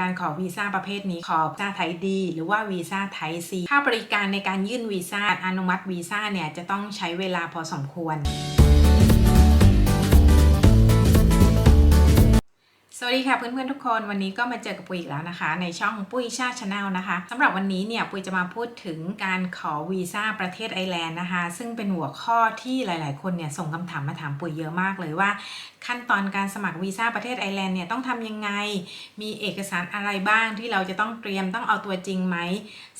การขอวีซ่าประเภทนี้ขอวีซ่าไทยดีหรือว่าวีซ่าไทยซีค่าบริการในการยื่นวีซ่าอนุมัติวีซ่าเนี่ยจะต้องใช้เวลาพอสมควร สวัสดีค่ะเพื่อนๆทุกคนวันนี้ก็มาเจอกับปุยอีกแล้วนะคะ ในช่องปุ้ยชาชาแนลนะคะสำหรับวันนี้เนี่ยปุยจะมาพูดถึงการขอวีซ่าประเทศไอร์แลนด์นะคะ ซึ่งเป็นหัวข้อที่หลาย ๆ คนเนี่ยส่งคำถามมาถามปุยเยอะมากเลยว่า ขั้นตอนการสมัครวีซ่าประเทศไอร์แลนด์เนี่ยต้องทำยังไง มีเอกสารอะไรบ้างที่เราจะต้องเตรียมต้องเอาตัวจริงไหม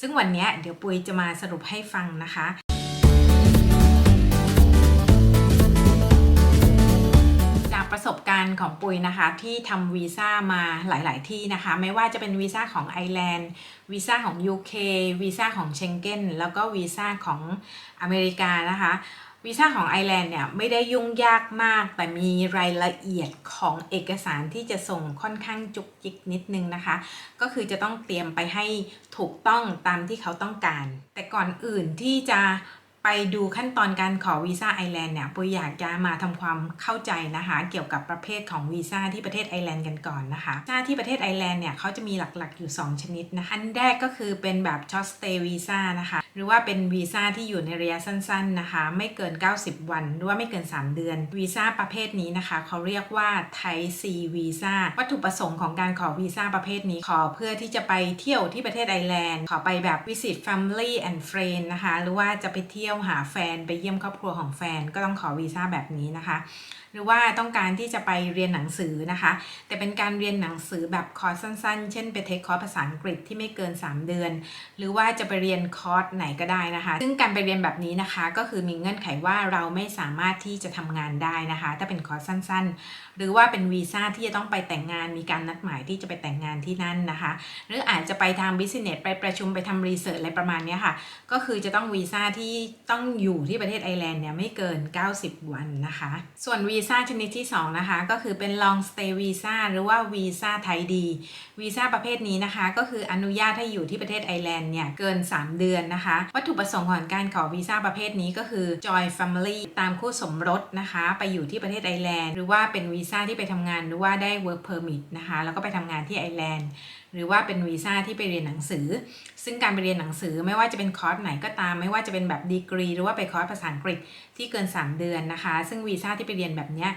ซึ่งวันนี้เดี๋ยวปุยจะมาสรุปให้ฟังนะคะ ของปุยนะคะ ที่ทำวีซ่ามาหลาย ๆ ที่นะคะ ไม่ว่าจะเป็นวีซ่าของไอร์แลนด์วีซ่าของ UK วีซ่าของเชงเก้นแล้วก็วีซ่าของอเมริกานะคะวีซ่าของไอร์แลนด์เนี่ยไม่ได้ยุ่งยากมาก แต่มีรายละเอียดของเอกสารที่จะส่งค่อนข้างจุกจิกนิดนึงนะคะ ก็คือจะต้องเตรียมไปให้ถูกต้องตามที่เขาต้องการ แต่ก่อนอื่นที่จะ ไปดูขั้นตอนการขอวีซ่าไอแลนด์เนี่ยปุยอยากจะมาทำความเข้าใจนะคะ เกี่ยวกับประเภทของวีซ่าที่ประเทศไอแลนด์กันก่อนนะคะวีซ่าที่ประเทศไอแลนด์เนี่ยเขาจะมีหลักๆอยู่ 2 ชนิดนะคะอันแรกก็คือเป็นแบบ short stay visa นะคะ หรือว่าเป็นวีซ่าที่อยู่ในระยะสั้น ๆนะคะ ไม่เกิน 90 วัน หรือว่าไม่เกิน 3 เดือนวีซ่าประเภทนี้นะคะเขาเรียกว่าไทซีวีซ่าวัตถุประสงค์ของการขอวีซ่าประเภทนี้ขอเพื่อที่จะไปเที่ยวที่ประเทศไอแลนด์ขอไปแบบ visit family and friend นะคะหรือว่าจะไปเที่ยวหาแฟนไปเยี่ยมครอบครัวของแฟนก็ต้องขอวีซ่าแบบนี้นะคะ หรือว่าต้องการที่จะไปเรียนหนังสือนะคะ แต่เป็นการเรียนหนังสือแบบคอร์สสั้นๆ เช่นไปเทคคอร์สภาษาอังกฤษที่ไม่เกิน 3 เดือน หรือว่าจะไปเรียนคอร์สไหนก็ได้นะคะ ซึ่งการไปเรียนแบบนี้นะคะ ก็คือมีเงื่อนไขว่าเราไม่สามารถที่จะทำงานได้นะคะ ถ้าเป็นคอร์สสั้นๆ หรือว่าเป็นวีซ่าที่จะต้องไปแต่งงานมีการนัดหมายที่จะไปแต่งงานที่นั่นนะคะ หรืออาจจะไปทำบิสเนสไปประชุมไปทำรีเสิร์ชอะไรประมาณนี้ค่ะ ก็คือจะต้องวีซ่าที่ต้องอยู่ที่ประเทศไอร์แลนด์เนี่ยไม่เกิน 90 วันนะคะ ส่วนวีซ่าชนิดที่ 2 นะคะ ก็คือเป็น long stay visa หรือว่าวีซ่าไทยดีวีซ่าประเภทนี้นะคะ ก็คืออนุญาตให้อยู่ที่ประเทศไอร์แลนด์เนี่ยเกิน 3 เดือนนะคะ วัตถุประสงค์ของการขอวีซ่าประเภทนี้ก็คือ join family ตามคู่สมรสนะคะ ไปอยู่ที่ประเทศไอร์แลนด์หรือว่าเป็นวีซ่าที่ไปทำงานหรือว่าได้ work permit นะคะ แล้วก็ไปทำงานที่ไอร์แลนด์หรือว่าเป็นวีซ่าที่ไปเรียนหนังสือ ซึ่งการไปเรียนหนังสือไม่ว่าจะเป็นคอร์สไหนก็ตามไม่ว่าจะเป็นแบบดีกรหรือว่าไปคอร์สภาษาอังกฤษที่เกิน 3 เดือนนะคะ ซึ่งวีซ่าที่ไปเรียนแบบนี้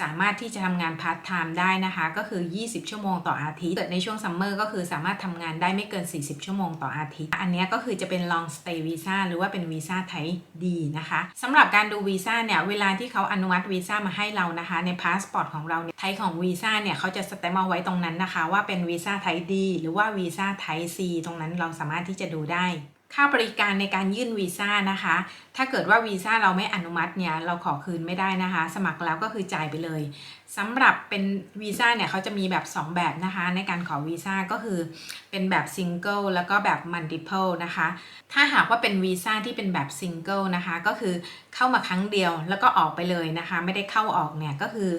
สามารถที่จะทำงานพาร์ทไทม์ได้นะคะ ก็คือ 20 ชั่วโมงต่ออาทิตย์เกิดในช่วงซัมเมอร์ก็คือสามารถทำงานได้ไม่เกิน 40 ชั่วโมงต่ออาทิตย์ อันนี้ก็คือจะเป็น long stay visa หรือว่าเป็นวีซ่าไทยดีนะคะสำหรับการดูวีซ่าเนี่ยเวลาที่เขาอนุมัติวีซ่ามาให้เรานะคะ ในพาสปอร์ตของเราเนี่ยไทยของวีซ่าเนี่ยเขาจะสแตมป์เอาไว้ตรงนั้นนะคะ ว่าเป็นวีซ่าไทยดีหรือว่าวีซ่าไทยซีตรงนั้นเราสามารถที่จะดูได้ ค่าบริการในการยื่นวีซ่านะคะ ถ้าเกิดว่าวีซ่าเราไม่อนุมัติเนี่ยเราขอคืนไม่ได้นะคะ สมัครแล้วก็คือจ่ายไปเลยสำหรับเป็นวีซ่าเนี่ยเขาจะมีแบบ 2 แบบนะคะ ในการขอวีซ่าก็คือเป็นแบบซิงเกิลแล้วก็แบบมัลติเพลนะคะ ถ้าหากว่าเป็นวีซ่าที่เป็นแบบซิงเกิลนะคะ ก็คือเข้ามาครั้งเดียวแล้วก็ออกไปเลยนะคะ ไม่ได้เข้าออกเนี่ยก็คือ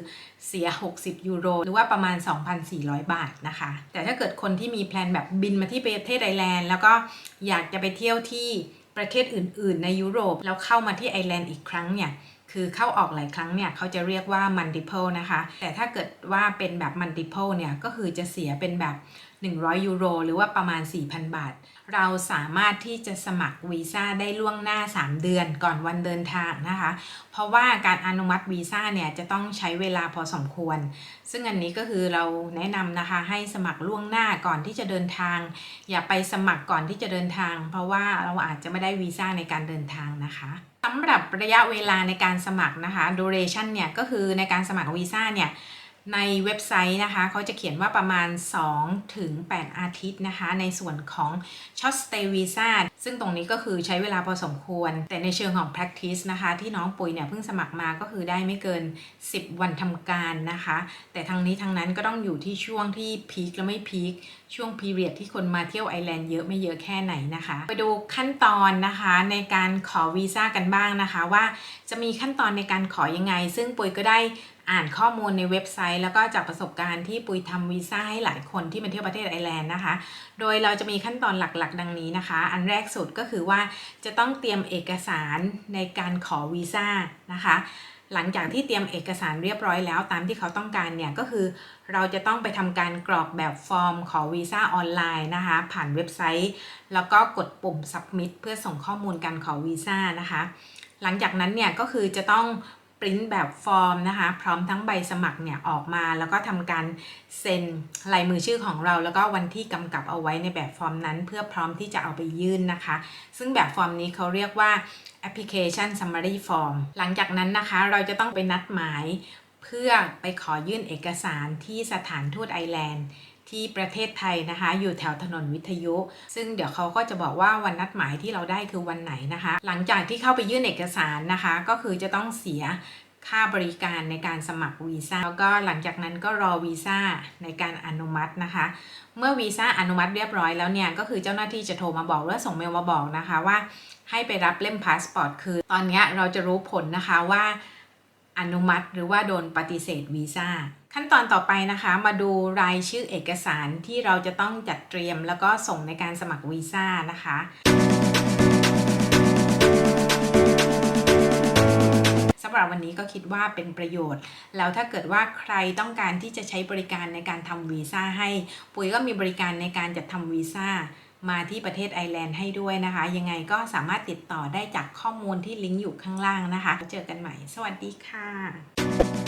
เสีย 60 ยูโร หรือว่าประมาณ 2,400 บาทนะคะ แต่ถ้าเกิดคนที่มีแพลนแบบบินมาที่ประเทศไอร์แลนด์ แล้วก็อยากจะไปเที่ยวที่ประเทศอื่น ๆ ในยุโรป แล้วเข้ามาที่ไอร์แลนด์อีกครั้งเนี่ย คือเข้าออกหลายครั้งเนี่ย เขาจะเรียกว่า multiple นะคะ แต่ถ้าเกิดว่าเป็นแบบ multiple เนี่ย ก็คือจะเสียเป็นแบบ 100 ยูโร หรือว่าประมาณ 4,000 บาท เราสามารถที่จะสมัครวีซ่าได้ล่วงหน้า 3 เดือนก่อนวันเดินทางนะคะ เพราะว่าการอนุมัติวีซ่าเนี่ยจะต้องใช้เวลาพอสมควร ซึ่งอันนี้ก็คือเราแนะนำนะคะให้สมัครล่วงหน้าก่อนที่จะเดินทาง อย่าไปสมัครก่อนที่จะเดินทาง เพราะว่าเราอาจจะไม่ได้วีซ่าในการเดินทางนะคะสำหรับระยะเวลาในการสมัครนะคะ duration เนี่ยก็คือในการสมัครวีซ่าเนี่ย ในเว็บไซต์นะคะเขาจะเขียนว่าประมาณ2ถึง8อาทิตย์นะคะ ในส่วนของ short stay visa ซึ่งตรงนี้ก็คือใช้เวลาพอสมควร แต่ในเชิงของ practice นะคะ ที่น้องปุยเนี่ยเพิ่งสมัครมาก็คือได้ไม่เกิน 10 วันทำการนะคะ แต่ทั้งนี้ทั้งนั้นก็ต้องอยู่ที่ช่วงที่พีคและไม่พีคช่วงพีเรียดที่คนมาเที่ยวไอแลนด์เยอะไม่เยอะแค่ไหนนะคะ ไปดูขั้นตอนนะคะในการขอวีซ่ากันบ้างนะคะ ว่าจะมีขั้นตอนในการขอยังไง ซึ่งปุยก็ได้ อ่านข้อมูลในเว็บไซต์ แล้วก็จากประสบการณ์ที่ปุยทำวีซ่าให้หลายคนที่มาเที่ยวประเทศไอร์แลนด์นะคะ โดยเราจะมีขั้นตอนหลักๆ ดังนี้นะคะ อันแรกสุดก็คือว่าจะต้องเตรียมเอกสารในการขอวีซ่านะคะหลังจากที่เตรียมเอกสารเรียบร้อยแล้วตามที่เขาต้องการเนี่ยก็คือ เราจะต้องไปทำการกรอกแบบฟอร์มขอวีซ่าออนไลน์นะคะ ผ่านเว็บไซต์ แล้วก็กดปุ่ม submit เพื่อส่งข้อมูลการขอวีซ่านะคะ หลังจากนั้นเนี่ยก็คือจะต้อง ปริ้นแบบฟอร์มนะคะ พร้อมทั้งใบสมัครเนี่ยออกมาแล้วก็ทำการเซ็นลายมือชื่อของเรา แล้วก็วันที่กำกับเอาไว้ในแบบฟอร์มนั้น เพื่อพร้อมที่จะเอาไปยื่นนะคะ ซึ่งแบบฟอร์มนี้เขาเรียกว่า application summary form หลังจากนั้นนะคะ เราจะต้องไปนัดหมาย เพื่อไปขอยื่นเอกสารที่สถานทูตไอร์แลนด์ ที่ประเทศไทยนะคะ อยู่แถวถนนวิทยุ ซึ่งเดี๋ยวเขาก็จะบอกว่าวันนัดหมายที่เราได้คือวันไหนนะคะ หลังจากที่เข้าไปยื่นเอกสารนะคะ ก็คือจะต้องเสียค่าบริการในการสมัครวีซ่าแล้วก็หลังจากนั้นก็รอวีซ่าในการอนุมัตินะคะ เมื่อวีซ่าอนุมัติเรียบร้อยแล้วเนี่ย ก็คือเจ้าหน้าที่จะโทรมาบอกหรือส่งเมลมาบอกนะคะว่า ให้ไปรับเล่มพาสปอร์ตคือ ตอนนี้เราจะรู้ผลนะคะว่าอนุมัติหรือว่าโดนปฏิเสธวีซ่า ขั้นตอนต่อไปนะคะมาดูรายชื่อเอกสารที่เราจะต้องจัดเตรียมแล้วก็ส่งในการสมัครวีซ่านะคะสำหรับวันนี้ก็คิดว่าเป็นประโยชน์ แล้วถ้าเกิดว่าใครต้องการที่จะใช้บริการในการทำวีซ่าให้ ปุ๋ยก็มีบริการในการจัดทำวีซ่ามาที่ประเทศไอร์แลนด์ให้ด้วยนะคะ ยังไงก็สามารถติดต่อได้จากข้อมูลที่ลิงก์อยู่ข้างล่างนะคะ เจอกันใหม่ สวัสดีค่ะ